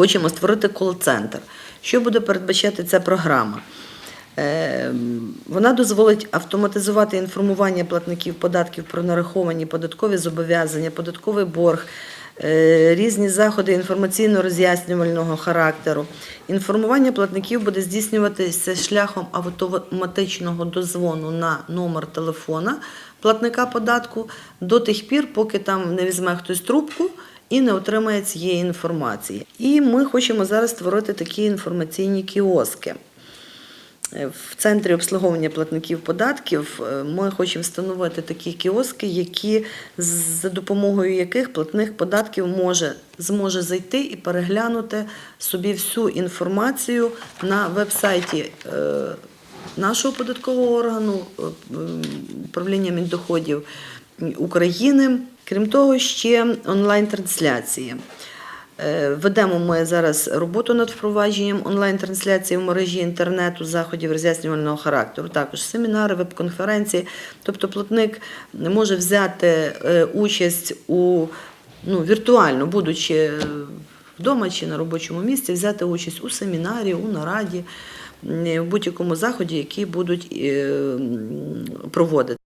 Хочемо створити кол-центр. Що буде передбачати ця програма? Е, Вона дозволить автоматизувати інформування платників податків про нараховані податкові зобов'язання, податковий борг, е, різні заходи інформаційно-роз'яснювального характеру. Інформування платників буде здійснюватися шляхом автоматичного дозвону на номер телефона платника податку до тих пір, поки там не візьме хтось трубку і не отримає цієї інформації. І ми хочемо зараз створити такі інформаційні кіоски. Е, В центрі обслуговування платників податків е, ми хочемо встановити такі кіоски, які за допомогою яких платник податків може зможе зайти і переглянути собі всю інформацію на веб-сайті е, нашого податкового органу управління Міндоходів України. Крім того, ще онлайн-трансляції. Е, Ведемо ми зараз роботу над впровадженням онлайн-трансляції в мережі інтернету заходів роз'яснювального характеру, також семінари, веб-конференції. Тобто платник може взяти е, участь у ну, віртуально, будучи е, вдома чи на робочому місці, взяти участь у семінарі, у нараді, в будь-якому заході, який будуть проводити.